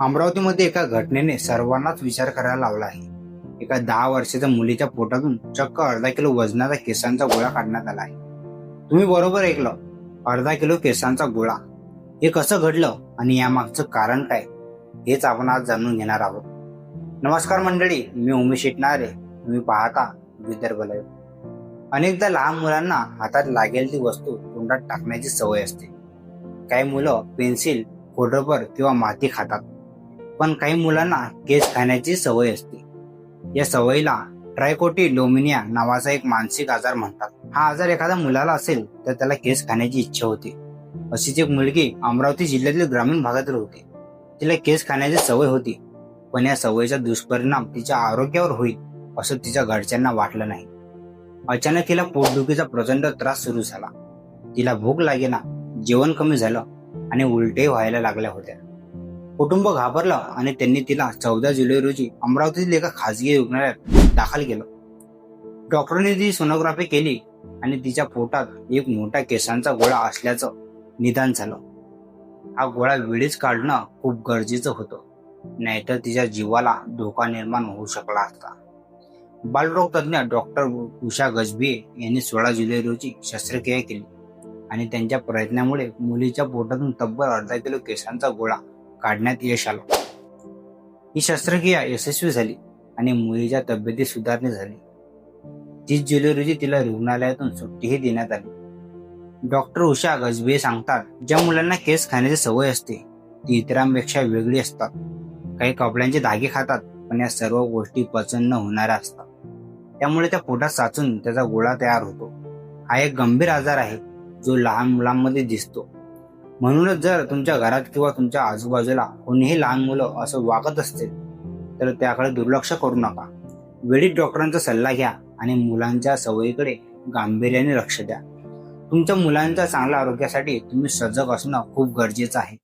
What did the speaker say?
अमरावतीमध्ये एका घटनेने सर्वांनाच विचार करायला लावला आहे. एका दहा वर्षाच्या मुलीच्या पोटातून चक्क अर्धा किलो वजनाचा केसांचा गोळा काढण्यात आला आहे. तुम्ही बरोबर ऐकलं. अर्धा किलो केसांचा गोळा. हे कसं घडलं आणि यामागचं कारण काय? हेच आपण आज जाणून घेणार आहोत. नमस्कार मंडळी मी उमेश इटणारे तुम्ही पाहता विदर्भ लाईव्ह. अनेकदा लहान मुलांना हातात लागेल ती वस्तू तोंडात टाकण्याची सवय असते. काही मुलं पेन्सिल खोडरबर किंवा माती खातात. पण काही मुलांना केस खाण्याची सवय असते. या सवयीला ट्रायकोटी लोमिनिया नावाचा एक मानसिक आजार म्हणतात. हा आजार एखाद्या मुलाला असेल तर त्याला केस खाण्याची इच्छा होती. अशीच एक मुलगी अमरावती जिल्ह्यातील ग्रामीण भागातील होती. तिला केस खाण्याची सवय होती. पण या सवयीचा दुष्परिणाम तिच्या आरोग्यावर होईल असं तिच्या घरच्यांना वाटलं नाही. अचानक तिला पोटदुखीचा प्रचंड त्रास सुरू झाला. तिला भूक लागेना जेवण कमी झालं आणि उलटे व्हायला लागल्या होत्या. कुटुंब घाबरलं आणि त्यांनी तिला चौदा जुलै रोजी अमरावतीतील एका खासगी रुग्णालयात दाखल केलं. डॉक्टरांनी ती सोनोग्राफी केली आणि तिच्या पोटात एक मोठा केसांचा गोळा असल्याचं निदान झालं. हा गोळा वेळीच काढणं खूप गरजेचं होतं. नाहीतर तिच्या जीवाला धोका निर्माण होऊ शकला असता. बालरोग तज्ज्ञ डॉक्टर उषा गजबी यांनी सोळा जुलै रोजी शस्त्रक्रिया केली आणि त्यांच्या प्रयत्नामुळे मुलीच्या पोटातून तब्बल अर्धा किलो केसांचा गोळा काढण्यात यश आलं. ही शस्त्रक्रिया यशस्वी झाली आणि मुलीच्या तब्येतीत सुधारणी झाली. तीस जुलै रोजी तिला रुग्णालयातून सुट्टीही देण्यात आली. डॉक्टर उषा गजबे सांगतात ज्या मुलांना केस खाण्याची सवय असते ती इतरांपेक्षा वेगळी असतात. काही कपड्यांचे धागे खातात पण या सर्व गोष्टी पचन न होणाऱ्या असतात. त्यामुळे त्या पोटात साचून त्याचा गोळा तयार होतो. हा एक गंभीर आजार आहे जो लहान मुलांमध्ये दिसतो. म्हणूनच जर तुमच्या घरात किंवा तुमच्या आजूबाजूला कोणीही लहान मुलं असं वागत असतील तर त्याकडे दुर्लक्ष करू नका. वेळीत डॉक्टरांचा सल्ला घ्या आणि मुलांच्या सवयीकडे गांभीर्याने लक्ष द्या. तुमच्या मुलांच्या चांगल्या आरोग्यासाठी तुम्ही सजग असणं खूप गरजेचं आहे.